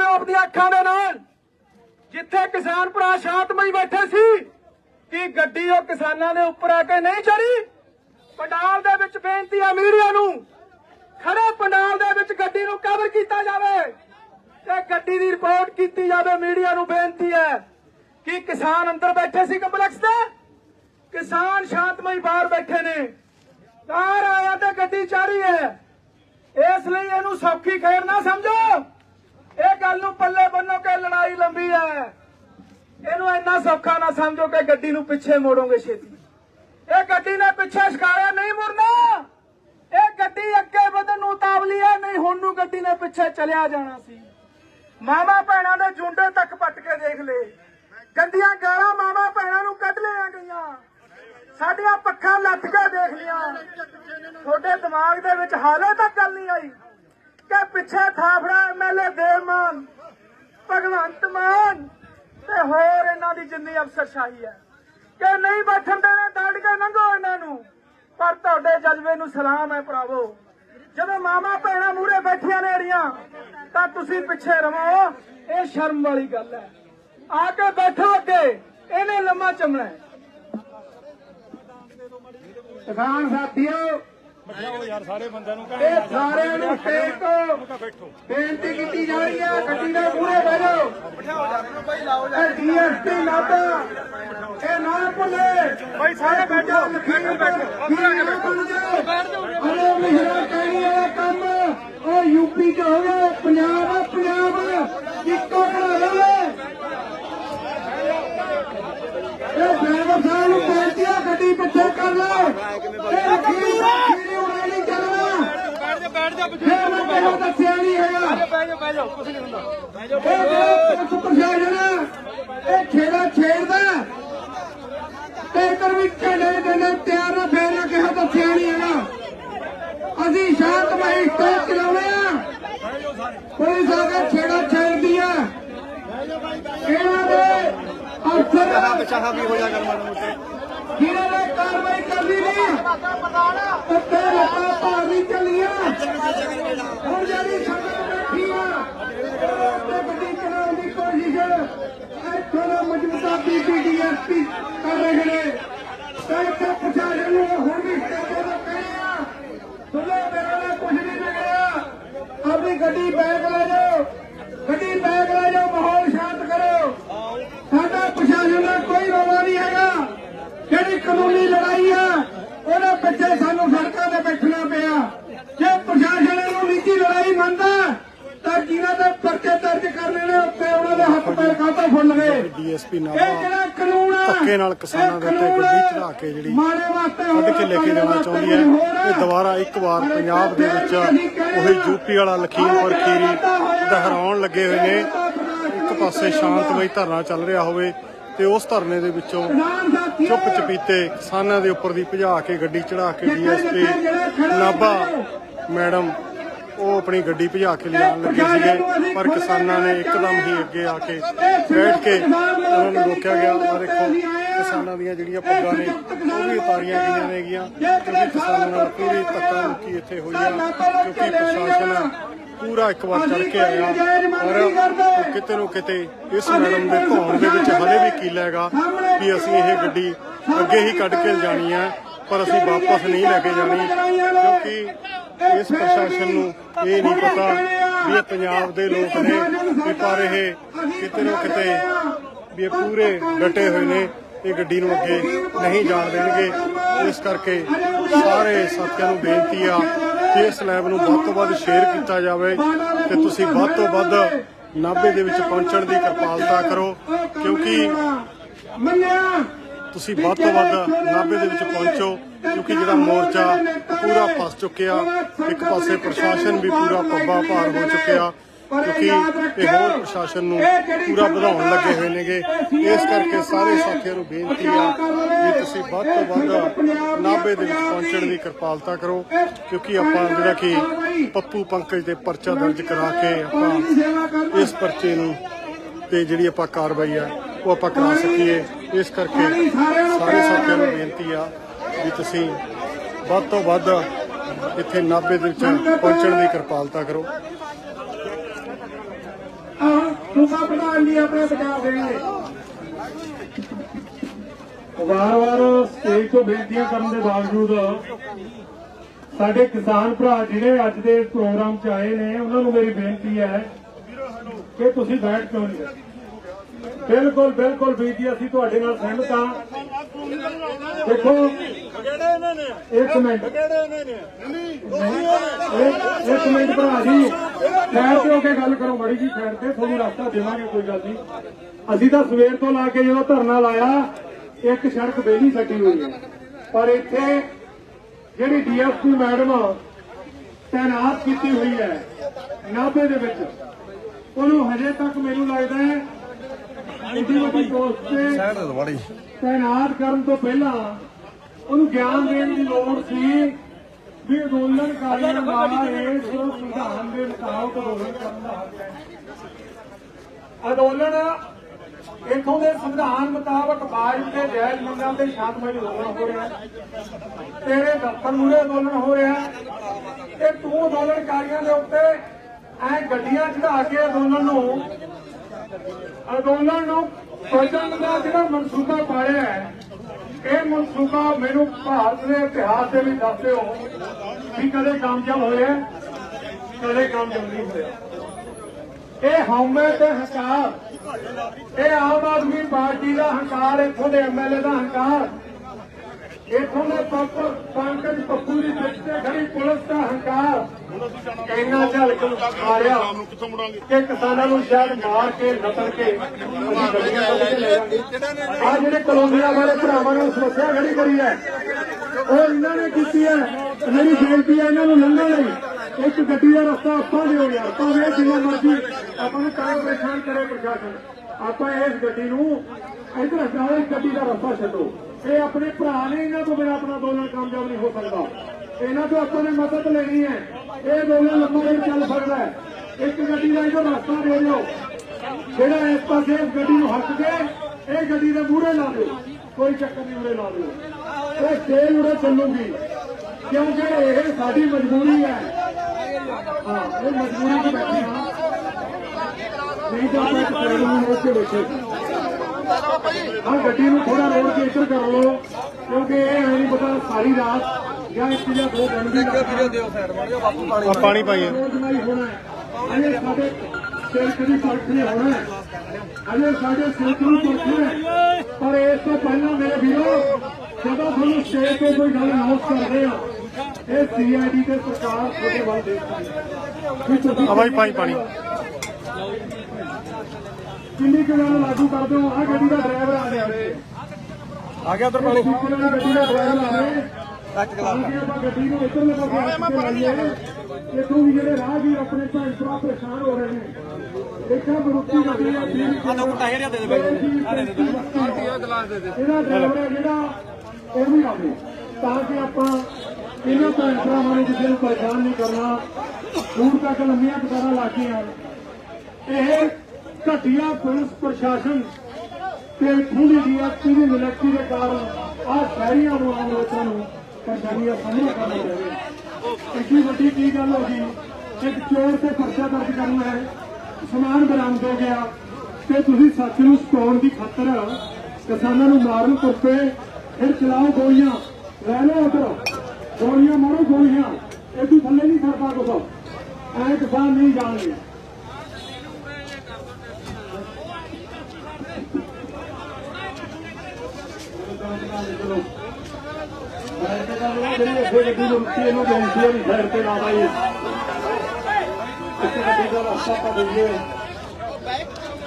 ਸਕਦੇ ਹੋ ਆਪਣੀਆਂ ਅੱਖਾਂ ਦੇ ਨਾਲ ਜਿੱਥੇ ਕਿਸਾਨ ਭਰਾ ਸ਼ਾਂਤਮਈ ਬੈਠੇ ਸੀ, ਕਿ ਗੱਡੀ ਉਹ ਕਿਸਾਨਾਂ ਦੇ ਉੱਪਰ ਆ ਕੇ ਨਹੀਂ ਚੜੀ? ਪੰਡਾਲ ਦੇ ਵਿੱਚ ਬੇਨਤੀ ਆ ਮੀਡੀਆ ਨੂੰ, ਖੜੇ ਪੰਡਾਲ ਦੇ ਵਿੱਚ ਗੱਡੀ ਨੂੰ ਕਵਰ ਕੀਤਾ ਜਾਵੇ। ਤੇ ਗੱਡੀ ਦੀ ਰਿਪੋਰਟ ਕੀਤੀ ਜਾਵੇ, ਮੀਡੀਆ ਨੂੰ ਬੇਨਤੀ ਹੈ ਕਿ ਕਿਸਾਨ ਅੰਦਰ ਬੈਠੇ ਸੀ ਕੰਪਲੈਕਸ ਦੇ, ਕਿਸਾਨ ਸ਼ਾਂਤਮਈ ਬਾਹਰ ਬੈਠੇ ਨੇ। ਕਾਰ ਆਇਆ ਤੇ ਗੱਡੀ ਚਾਰੀ ਹੈ। ਇਸ ਲਈ ਇਹਨੂੰ ਸੌਖੀ ਖੇਡ ਨਾ ਸਮਝੋ। ਇਹ ਗੱਲ ਨੂੰ ਪੱਲੇ ਬੰਨੋ ਕਿ ਲੜਾਈ ਲੰਬੀ ਹੈ। ਇਹਨੂੰ ਇੰਨਾ ਸੌਖਾ ਨਾ ਸਮਝੋ ਕਿ ਗੱਡੀ ਨੂੰ ਪਿੱਛੇ ਮੋੜੋਗੇ ਛੇਤੀ। ਇਹ ਗੱਡੀ ਨੇ ਪਿੱਛੇ ਸ਼ਿਕਾਰਿਆ ਨਹੀਂ ਮੁੜਨਾ। ਇਹ ਗੱਡੀ ਅੱਗੇ ਵਧਣ ਨੂੰ ਤਾਵਲੀ ਹੈ, ਨਹੀਂ ਹੁਣ ਨੂੰ ਗੱਡੀ ਨੇ ਪਿੱਛੇ ਚਲਿਆ ਜਾਣਾ ਸੀ। ਮਾਮਾ ਭੈਣਾਂ ਦੇ ਜੁੰਡੇ ਤੱਕ ਪੱਟ ਕੇ ਦੇਖ ਲੈ ਗੰਦੀਆਂ ਗਾਲਾਂ ਮਾਮਾ ਭੈਣਾਂ ਨੂੰ ਕੱਢ ਲਿਆ ਗਈਆਂ। ਸਾਡੀਆਂ ਪੱਖਾਂ ਲੱਥ ਕੇ ਦੇਖ ਲਿਆ ਤੁਹਾਡੇ ਦਿਮਾਗ ਦੇ ਵਿੱਚ ਹਾਲੇ ਤੱਕ ਗੱਲ ਨਹੀਂ ਆਈ। ਕਿ ਪਿੱਛੇ ਥਾਫੜਾ ਐਮਐਲਏ ਦੇਵਮਾਨ ਭਗਵੰਤ ਮਾਨ ਤੇ ਹੋਰ ਇਹਨਾਂ ਦੀ ਜਿੰਨੀ ਅਫਸਰਸ਼ਾਹੀ ਹੈ। ਕਿ ਨਹੀਂ ਬੈਠਣ ਦੇਣਾ ਦੜ ਕੇ ਲੰਘੋ ਇਹਨਾਂ ਨੂੰ। ਪਰ ਤੁਹਾਡੇ ਜਜ਼ਬੇ ਨੂੰ ਸਲਾਮ ਹੈ ਭਰਾਵੋ। ਜਦੋਂ ਮਾਮਾ ਭੈਣਾਂ ਮੂਰੇ ਬੈਠੀਆਂ ਨੇ ਅੜੀਆਂ ਤਾਂ ਤੁਸੀਂ ਪਿੱਛੇ ਰਵੋ ਇਹ ਸ਼ਰਮ ਵਾਲੀ ਗੱਲ ਹੈ। ਆ ਕੇ ਬੈਠੋ ਅੱਗੇ। ਇਹਨੇ ਲੰਮਾ ਚਮਣਾ ਹੈ। ਕਿਸਾਨ ਸਾਥੀਓ ਬਿਠਾਓ ਯਾਰ ਸਾਰੇ ਬੰਦਿਆਂ ਨੂੰ ਇਹ ਸਾਰਿਆਂ ਨੂੰ ਸਟੇਜ ਤੋਂ ਬੈਠੋ। ਬੇਨਤੀ ਕੀਤੀ ਜਾ ਰਹੀ ਹੈ ਗੱਡੀ ਦੇ ਮੂਹਰੇ ਬਹਿ ਜਾਓ। ਇਹ ਡੀਐਸਪੀ ਨਾਟਾ ਇਹ ਨਾ ਭੁੱਲੇ। ਭਾਈ ਸਾਰੇ ਬੈਠੋ ਬੈਠੋ ਬੈਠੋ। ਅਰੇ ਮਿਹਰਾ ਕਹਿਣੀ ਵਾਲਾ ਕੰਮ ਉਹ ਯੂਪੀ ਚ ਹੋ ਗਿਆ। ਪੰਜਾਬ ਆ ਪੰਜਾਬ ਇੱਕੋ ਬਣਾ ਲਵੇ ਇਹ ਡਰਾਈਵਰ ਸਾਹਿਬ ਨੂੰ ਬੇਨਤੀ ਆ ਗੱਡੀ ਪਿੱਛੇ ਕਰ ਲਓ ਇਹ ਅਖੀਰ ਅਖੀਰ ਉਡਾ ਨਹੀਂ ਚੱਲਣਾ ਬੈਠ ਜਾ ਬੈਠ ਜਾ ਇਹ ਮੈਂ ਦੱਸਿਆ ਨਹੀਂ ਹੈਗਾ। ਬੈਠ ਜਾ ਬੈਠ ਜਾ ਕੁਝ ਨਹੀਂ ਹੁੰਦਾ। ਬੈਠ ਜਾ ਇਹ ਜਿਹੜਾ ਪੁਲਿਸ ਪ੍ਰਸ਼ਾਸਨ ਆ, ਇਹ ਛੇੜਾ ਛੇੜਦਾ ਤੇ ਇਧਰ ਵੀ ਝੰਡੇ ਦੇ ਨਾਲ ਤਿਆਰ ਨਾ ਫੇਰ ਨਾ ਕਿਹਾ ਦੱਸਿਆ ਨਹੀਂ ਹੈਗਾ। ਅਸੀਂ ਸ਼ਾਂਤਮਈ ਸਟੇਜ ਚਲਾਉਣੇ ਆ। ਪੁਲਿਸ ਆ ਕੇ ਛੇੜਾ ਛੇੜਦੀ ਆ। ਇਹਨਾਂ ਦੇ ਅਫਸਰ ਵੀ ਹੋ ਜਾ ਕਰ ਮਾੜਾ ਮੋਟੇ ਜਿਹਨਾਂ ਨੇ ਕਾਰਵਾਈ ਕਰਨੀ ਨਹੀਂ। ਉੱਤੇ ਲੱਤਾਂ ਭਾਰ ਨਹੀਂ ਚੱਲੀਆਂ ਹੁਣ ਜਿਹੜੀ ਸਜ਼ਾ ਬੈਠੀ ਆ, ਤੇ ਗੱਡੀ ਚਲਾਉਣ ਦੀ ਕੋਸ਼ਿਸ਼ ਇੱਥੋਂ ਦਾ ਮੌਜੂਦਾ ਬੀਬੀਡੀਐਸਪੀ ਕਰ ਰਹੇ ਨੇ ਤੇ ਇੱਥੇ ਪ੍ਰਸ਼ਾਸਨ ਨੂੰ ਹੁਣ ਵੀ ਸਟੇਜੇ ਤੋਂ ਕਹੇ ਆ ਸੁਣੋ ਮੇਰੇ ਨਾਲ ਕੁਝ ਨਹੀਂ ਵਿਗੜਿਆ ਆਪਣੀ ਗੱਡੀ ਬੈਗ ਲੈ ਜਾਓ ਗੱਡੀ ਬੈਗ ਲੈ ਜਾਓ ਮਾਹੌਲ ਸ਼ਾਂਤ ਕਰੋ ਸਾਡਾ ਪ੍ਰਸ਼ਾਸਨ ਦਾ ਕੋਈ ਰੋਲਾ ਨਹੀਂ ਹੈਗਾ ਜਿਹੜੀ ਕਾਨੂੰਨੀ ਲੜਾਈ ਆ ਪਿੱਛੇ ਸਾਨੂੰ ਸੜਕਾਂ ਤੇ ਬੈਠਣਾ ਪਿਆ। ਜੇ ਪ੍ਰਸ਼ਾਸਨ ਇਹਨੂੰ ਨਿੱਜੀ ਲੜਾਈ ਮੰਨਦਾ ਤਾਂ ਜਿਨ੍ਹਾਂ ਦੇ ਪਰਚੇ ਦਰਜ ਕਰਨੇ ਨੇ ਉੱਤੇ ਉਹਨਾਂ ਦੇ ਹੱਥ ਪੈਰ ਕਾਹਤੋਂ ਫੁੱਲ ਗਏ ਡੀਐਸਪੀ ਇਹ ਨਾਭਾ ਜਿਹੜਾ ਕਾਨੂੰਨ ਆ ਧੱਕੇ ਨਾਲ ਕਿਸਾਨਾਂ ਇਹ ਦੇ ਉੱਤੇ ਗੱਡੀ ਚੜਾ ਕੇ ਜਿਹੜੀ ਮਾੜੇ ਵਾਸਤੇ ਕੱਢ ਕੇ ਲੈ ਕੇ ਜਾਣਾ ਚਾਹੁੰਦੀ ਹੈ। ਇਹ ਦੁਬਾਰਾ ਇੱਕ ਵਾਰ ਪੰਜਾਬ ਦੇ ਵਿੱਚ ਉਹੀ ਯੂਪੀ ਵਾਲਾ ਲਖੀਮਪੁਰ ਖੀਰੀ ਦੁਹਰਾਉਣ ਲੱਗੇ ਹੋਏ ਨੇ। ਇੱਕ ਪਾਸੇ ਸ਼ਾਂਤਮਈ ਧਰਨਾ ਚੱਲ ਰਿਹਾ ਹੋਵੇ ਤੇ ਉਸ ਧਰਨੇ ਦੇ ਵਿੱਚੋਂ ਚੁੱਪ ਚਪੀਤੇ ਕਿਸਾਨਾਂ ਦੇ ਉੱਪਰ ਦੀ ਭਜਾ ਕੇ ਗੱਡੀ ਚੜਾ ਕੇ ਡੀਐਸਪੀ ਨਾਭਾ ਮੈਡਮ ਉਹ ਆਪਣੀ ਗੱਡੀ ਭਜਾ ਕੇ ਲਿਆਉਣ ਲੱਗੇ ਸੀਗੇ ਪਰ ਕਿਸਾਨਾਂ ਨੇ ਇੱਕਦਮ ਹੀ ਅੱਗੇ ਆ ਕੇ ਬੈਠ ਕੇ ਉਹਨਾਂ ਨੂੰ ਰੋਕਿਆ ਗਿਆ। ਔਰ ਦੇਖੋ ਕਿਸਾਨਾਂ ਦੀਆਂ ਜਿਹੜੀਆਂ ਪੱਗਾਂ ਨੇ ਉਹ ਵੀ ਉਤਾਰੀਆਂ ਗਈਆਂ ਨੇਗੀਆਂ ਕਿਉਂਕਿ ਕਿਸਾਨਾਂ ਨਾਲ ਪੂਰੀ ਧੱਕਾ ਮੁੱਕੀ ਇੱਥੇ ਹੋਈ ਆ ਕਿਉਂਕਿ ਪ੍ਰਸ਼ਾਸਨ ਪੂਰਾ ਇੱਕ ਵਾਰ ਚੜ ਕੇ ਆਇਆ ਔਰ ਕਿਤੇ ਨੂੰ ਕਿਤੇ ਇਸ ਮੈਡਮ ਦੇ ਧੌਣ ਦੇ ਵਿੱਚ ਹਲੇ ਵੀ ਕੀਲਾ ਹੈਗਾ ਕਿ ਅਸੀਂ ਇਹ ਗੱਡੀ ਅੱਗੇ ਹੀ ਕੱਢ ਕੇ ਜਾਣੀ ਹੈ ਪਰ ਅਸੀਂ ਵਾਪਸ ਨਹੀਂ ਲੈ ਕੇ ਜਾਣੀ ਕਿਉਂਕਿ ਇਸ ਪ੍ਰਸ਼ਾਸਨ ਨੂੰ ਇਹ ਨਹੀਂ ਪਤਾ ਵੀ ਇਹ ਪੰਜਾਬ ਦੇ ਲੋਕ ਨੇ ਵੀ ਪਰ ਇਹ ਕਿਤੇ ਨਾ ਕਿਤੇ ਵੀ ਇਹ ਪੂਰੇ ਡਟੇ ਹੋਏ ਨੇ ਇਹ ਗੱਡੀ ਨੂੰ ਅੱਗੇ ਨਹੀਂ ਜਾਣ ਦੇਣਗੇ। ਇਸ ਕਰਕੇ ਸਾਰੇ ਸਾਥੀਆਂ ਨੂੰ ਬੇਨਤੀ ਆ ਕਿ ਇਸ ਲੈਬ ਨੂੰ ਵੱਧ ਤੋਂ ਵੱਧ ਸ਼ੇਅਰ ਕੀਤਾ ਜਾਵੇ ਤੇ ਤੁਸੀਂ ਵੱਧ ਤੋਂ ਵੱਧ ਨਾਭੇ ਦੇ ਵਿੱਚ ਪਹੁੰਚਣ ਦੀ ਕਿਰਪਾਲਤਾ ਕਰੋ, ਕਿਉਂਕਿ ਤੁਸੀਂ ਵੱਧ ਤੋਂ ਵੱਧ ਨਾਭੇ ਦੇ ਵਿੱਚ ਪਹੁੰਚੋ, ਕਿਉਂਕਿ ਜਿਹੜਾ ਮੋਰਚਾ ਪੂਰਾ ਫਸ ਚੁੱਕਿਆ, ਇੱਕ ਪਾਸੇ ਪ੍ਰਸ਼ਾਸਨ ਵੀ ਪੂਰਾ ਪੱਬਾ ਭਾਰ ਹੋ ਚੁੱਕਿਆ ਕਿਉਂਕਿ ਇਹ ਹੋਰ ਪ੍ਰਸ਼ਾਸਨ ਨੂੰ ਪੂਰਾ ਵਧਾਉਣ ਲੱਗੇ ਹੋਏ ਨੇਗੇ। ਇਸ ਕਰਕੇ ਸਾਰੇ ਸਾਥੀਆਂ ਨੂੰ ਬੇਨਤੀ ਆ ਕਿ ਤੁਸੀਂ ਵੱਧ ਤੋਂ ਵੱਧ ਨਾਭੇ ਦੇ ਵਿੱਚ ਪਹੁੰਚਣ ਦੀ ਕਿਰਪਾਲਤਾ ਕਰੋ ਕਿਉਂਕਿ ਆਪਾਂ ਜਿਹੜਾ ਕਿ ਪੱਪੂ ਪੰਕਜ ਦੇ ਪਰਚਾ ਦਰਜ ਕਰਾ ਕੇ ਆਪਾਂ ਇਸ ਪਰਚੇ ਨੂੰ ਤੇ ਜਿਹੜੀ ਆਪਾਂ ਕਾਰਵਾਈ ਆ ਉਹ ਆਪਾਂ ਕਰਾ ਸਕੀਏ। ਇਸ ਕਰਕੇ ਸਾਰੇ ਸਾਥੀਆਂ ਨੂੰ ਬੇਨਤੀ ਆ ਵੀ ਤੁਸੀਂ ਵੱਧ ਤੋਂ ਵੱਧ ਇੱਥੇ ਨਾਭੇ ਦੇ ਵਿੱਚ ਪਹੁੰਚਣ ਦੀ ਕਿਰਪਾਲਤਾ ਕਰੋ। ਆਹੋ ਪ੍ਰਧਾਨ ਜੀ ਆਪਣੇ ਬਚਾਅ ਦੇਣਗੇ ਵਾਰ-ਵਾਰ ਸਟੇਜ ਤੋਂ ਬੇਨਤੀਆਂ ਕਰਨ ਦੇ ਬਾਵਜੂਦ ਸਾਡੇ ਕਿਸਾਨ ਭਰਾ ਜਿਹੜੇ ਅੱਜ ਦੇ ਪ੍ਰੋਗਰਾਮ 'ਚ ਆਏ ਨੇ, ਉਹਨਾਂ ਨੂੰ ਮੇਰੀ ਬੇਨਤੀ ਹੈ ਕਿ ਤੁਸੀਂ ਬੈਠ ਕਿਉਂ ਨਹੀਂ ਬਿਲਕੁਲ ਬਿਲਕੁਲ ਵੀਰ ਜੀ ਅਸੀਂ ਤੁਹਾਡੇ ਨਾਲ ਸਹਿਮਤ ਹਾਂ। ਦੇਖੋ ਇੱਕ ਮਿੰਟ। ਇੱਕ ਇੱਕ ਮਿੰਟ ਭਰਾ ਜੀ। ਖੈਰ ਤੇ ਹੋ ਕੇ ਗੱਲ ਕਰੋ ਮੜੀ ਜੀ ਖੈਰ ਤੇ ਤੁਹਾਨੂੰ ਰਸਤਾ ਦੇਵਾਂਗੇ ਕੋਈ ਗੱਲ ਨਹੀਂ। ਅਸੀਂ ਤਾਂ ਸਵੇਰ ਤੋਂ ਲਾ ਕੇ ਜਦੋਂ ਧਰਨਾ ਲਾਇਆ ਇੱਕ ਸੜਕ ਬੇਲੀ ਸੱਟੀ ਹੋਈ। ਹੈ ਪਰ ਇੱਥੇ ਜਿਹੜੀ ਡੀਐਸਪੀ ਮੈਡਮ ਤੈਨਾਤ ਕੀਤੀ ਹੋਈ ਹੈ ਨਾਭੇ ਦੇ ਵਿੱਚ ਉਹਨੂੰ ਹਜੇ ਤੱਕ ਮੈਨੂੰ ਲੱਗਦਾ ਹੈ ਇੰਨੀ ਵੱਡੀ ਪੋਸਟ ਤੇ ਤੈਨਾਤ ਕਰਨ ਤੋਂ ਪਹਿਲਾਂ ਉਹਨੂੰ ਗਿਆਨ ਦੇਣ ਦੀ ਲੋੜ ਸੀ। ਵੀ ਅੰਦੋਲਨਕਾਰੀਆਂ ਦਾ ਇਸ ਸੰਵਿਧਾਨ ਦੇ ਮੁਤਾਬਕ ਅੰਦੋਲਨ ਕਰਨ ਦਾ ਹੱਕ ਹੈ। ਅੰਦੋਲਨ ਇਥੋਂ ਦੇ ਸੰਵਿਧਾਨ ਮੁਤਾਬਕ ਬਾਜ ਤੇ ਜਾਇਜ਼ ਮੰਗਾਂ ਤੇ ਸ਼ਾਂਤਮਈ ਅੰਦੋਲਨ ਹੋ ਰਿਹਾ ਤੇਰੇ ਦਫ਼ਤਰ ਮੂਰੇ ਅੰਦੋਲਨ ਹੋ ਰਿਹਾ ਤੇ ਤੂੰ ਅੰਦੋਲਨਕਾਰੀਆਂ ਦੇ ਉੱਤੇ ਐ ਗੱਡੀਆਂ ਚੜਾ ਕੇ ਅੰਦੋਲਨ ਨੂੰ ਅੰਦੋਲਨ ਨੂੰ ਬਚਣ ਦਾ ਜਿਹੜਾ ਮਨਸੂਬਾ ਪਾਇਆ ਹੈ ਇਹ ਮਨਸੂਬਾ ਮੈਨੂੰ ਭਾਰਤ ਦੇ ਇਤਿਹਾਸ ਦੇ ਵਿੱਚ ਦੱਸਦੇ ਹੋ ਕਿ ਕਦੇ ਕਾਮਯਾਬ ਹੋਇਆ ਕਦੇ ਕਾਮਯਾਬ ਨਹੀਂ ਹੋਇਆ। ਇਹ ਹਉਮੈ ਤੇ ਹੰਕਾਰ, ਇਹ ਆਮ ਆਦਮੀ ਪਾਰਟੀ ਦਾ ਹੰਕਾਰ, ਇੱਥੋਂ ਦੇ ਐਮਐਲਏ ਦਾ ਹੰਕਾਰ, ਇੱਥੋਂ ਦੇ ਪੰਕਜ ਪੱਪੂ ਦੀ ਪਿੱਛ ਖੜੀ ਪੁਲਿਸ ਦਾ ਹੰਕਾਰ ਇੰਨਾ ਝਲਕ ਮਾਰਿਆ ਕਿ ਕਿਸਾਨਾਂ ਨੂੰ ਸ਼ਾਇਦ ਮਾਰ ਕੇ ਨਤਰ ਕੇ ਆ ਜਿਹੜੇ ਕਲੋਨੀਆਂ ਵਾਲੇ ਭਰਾਵਾਂ ਨੂੰ ਸਮੱਸਿਆ ਖੜੀ ਕਰੀ ਹੈ ਉਹ ਇਹਨਾਂ ਨੇ ਕੀਤੀ ਹੈ। ਮੇਰੀ ਬੇਨਤੀ ਹੈ ਇਹਨਾਂ ਨੂੰ ਲੰਘਣ ਲਈ। ਇੱਕ ਗੱਡੀ ਦਾ ਰਸਤਾ ਆਪਾਂ ਦਿਓ ਯਾਰ ਭਾਵੇਂ ਜਿੰਨਾ ਮਰਜ਼ੀ ਆਪਾਂ ਨੂੰ ਤਾਂ ਪਰੇਸ਼ਾਨ ਕਰੇ ਪ੍ਰਸ਼ਾਸਨ। ਆਪਾਂ ਇਸ ਗੱਡੀ ਨੂੰ ਇਧਰ ਹਟਾਓ ਗੱਡੀ ਦਾ ਰਸਤਾ ਛੱਡੋ। ਇਹ ਆਪਣੇ ਭਰਾ ਨੇ ਇਹਨਾਂ ਤੋਂ ਬਿਨਾਂ ਆਪਣਾ ਅੰਦੋਲਨ ਕਾਮਯਾਬ ਨਹੀਂ ਹੋ ਸਕਦਾ। ਇਹਨਾਂ ਤੋਂ ਆਪਾਂ ਨੇ ਮਦਦ ਲੈਣੀ ਹੈ। ਇਹ ਅੰਦੋਲਨ ਲੰਮਾ ਨਹੀਂ ਚੱਲ ਸਕਦਾ ਇੱਕ ਗੱਡੀ ਦਾ ਇਧਰ ਰਸਤਾ ਦੇ ਦਿਓ। ਜਿਹੜਾ ਇਸ ਪਾਸੇ ਗੱਡੀ ਨੂੰ ਹੱਕ ਕੇ ਇਹ ਗੱਡੀ ਦੇ ਮੂਹਰੇ ਲਾ ਦਿਓ। ਕੋਈ ਚੱਕਰ ਨਹੀਂ ਉਰੇ ਲਾ ਦਿਓ। ਇਹ ਤੇਲ ਉਰੇ ਚੱਲੂਗੀ। ਕਿਉਂਕਿ ਇਹ ਸਾਡੀ ਮਜਬੂਰੀ ਹੈ। ਹਾਂ, ਇਹ ਮਜਬੂਰੀ ਦੀ ਬੈਠੀ ਹਾਂ। ਨਹੀਂ ਤਾਂ ਆਪਾਂ ਇੱਕ ਟ੍ਰੇਨ ਬੈਠੇ। ਹਾਂ ਗੱਡੀ ਨੂੰ ਥੋੜਾ ਰੋਡ ਕੇ ਇੱਧਰ ਕਰ ਲਓ ਕਿਉਂਕਿ ਇਹ ਐ ਨਹੀਂ ਪਤਾ ਸਾਰੀ ਰਾਤ ਜਾਂ ਇੱਕ ਜਾਂ ਦੋ ਦਿਨ ਵੀ ਆ ਪਾਣੀ ਪਾਈਏ। ਹੈ ਅਜੇ ਸਾਡੇ ਸਿਲਕ ਦੀ ਫੈਕਟਰੀ ਹੋਣਾ ਹੈ ਅਜੇ ਸਾਡੇ ਸਿਲਕ ਨੂੰ ਪਰਖਣਾ ਹੈ ਪਰ ਇਸ ਤੋਂ ਪਹਿਲਾਂ ਮੇਰੇ ਵੀਰੋ ਜਦੋਂ ਤੁਹਾਨੂੰ ਸਟੇਜ ਤੇ ਕੋਈ ਗੱਲ ਅਨਾਉਂਸ ਕਰਦੇ ਆ ਇਹ ਸੀਆਈਡੀ ਤੇ ਸਰਕਾਰ ਤੁਹਾਡੇ ਵੱਲ ਦੇਖਦੀ ਹੈ। ਵੀ ਤੁਸੀਂ ਆ ਬਾਈ ਪਾਣੀ। ਕਿੰਨੀ ਕੁ ਗੱਲ ਲਾਗੂ ਕਰਦੇ ਹੋ? ਆ ਗੱਡੀ ਦਾ ਡਰਾਈਵਰ ਆ ਗਿਆ ਰੇ ਆ ਗਿਆ ਉਧਰ ਪਾਣੀ। ਗੱਡੀ ਦਾ ਡਰਾਈਵਰ ਆ ਰਿਹਾ ਟੱਚ ਕਲਾ ਆਪਾਂ ਗੱਡੀ ਨੂੰ ਇੱਧਰ ਲਗਾ ਕੇ ਤੇ ਦੇਖੋ ਵੀ ਜਿਹੜੇ ਰਾਹਗੀਰ ਆਪਣੇ ਭੈਣ ਭਰਾ ਪਰੇਸ਼ਾਨ ਹੋ ਰਹੇ ਨੇ। ਦੇਖਾ। ਬਰੁੱਤੀ ਗੱਡੀ ਆ ਜੀ ਆ ਦੋ ਘਟਾ ਹਰਿਆ ਦੇ ਦੇ ਇਹਦਾ ਡਰਾਈਵਰ ਹੈ ਜਿਹੜਾ ਉਹ ਵੀ ਆਵੇ ਤਾਂ ਕਿ ਆਪਾਂ ਇਹਨਾਂ ਭੈਣ ਭਰਾਵਾਂ ਨੂੰ ਕਿਸੇ ਨੂੰ ਪਰੇਸ਼ਾਨ ਨਹੀਂ ਕਰਨਾ। ਦੂਰ ਤੱਕ ਲੰਮੀਆਂ ਕਤਾਰਾਂ ਲਾ ਕੇ ਆਣ ਇਹ ਘਟੀਆ ਪੁਲਿਸ ਪ੍ਰਸ਼ਾਸਨ ਤੇ ਇੱਥੋਂ ਦੀ ਡੀਐਸਪੀ ਦੀ ਨਿਲਕਤੀ ਦੇ ਕਾਰਨ ਆਹ ਸ਼ਹਿਰੀਆਂ ਨੂੰ, ਆਮ ਲੋਕਾਂ ਨੂੰ ਪਰੇਸ਼ਾਨੀਆਂ ਸਾਹਮਣਾ ਕਰਨਾ ਪੈ ਰਿਹਾ ਇੱਡੀ ਵੱਡੀ ਕੀ ਗੱਲ ਹੋ ਗਈ? ਇੱਕ ਚੋਰ ਤੇ ਪਰਚਾ ਦਰਜ ਕਰਨਾ ਹੈ, ਸਮਾਨ ਬਰਾਮਦ ਹੋ ਗਿਆ ਤੇ ਤੁਸੀਂ ਸੱਚ ਨੂੰ ਸਕਾਉਣ ਦੀ ਖਾਤਰ ਕਿਸਾਨਾਂ ਨੂੰ ਮਾਰਨ ਤੁਰਪੇ ਫਿਰ ਚਲਾਓ ਗੋਲੀਆਂ, ਲੈ ਲਓ ਉਧਰ। ਗੋਲੀਆਂ ਮਾਰੋ ਗੋਲੀਆਂ ਇਹ ਤੂੰ ਥੱਲੇ ਨਹੀਂ ਸਰਦਾ ਕੁਛ। ਐ ਕਿਸਾਨ ਨਹੀਂ ਜਾਣਗੇ ਸਾਈਡ ਤੇ ਕਰ ਲਓ ਜਿਹੜੀ ਅੱਗੇ ਗੱਡੀ ਨੂੰ ਰੁਕੀ ਇਹਨੂੰ ਬੇਨਤੀ ਹੈ ਵੀ ਸਾਈਡ ਤੇ ਨਾ ਬਾਈ ਇੱਕ ਗੱਡੀ ਦਾ ਰਸਤਾ ਪਾ ਦਈਏ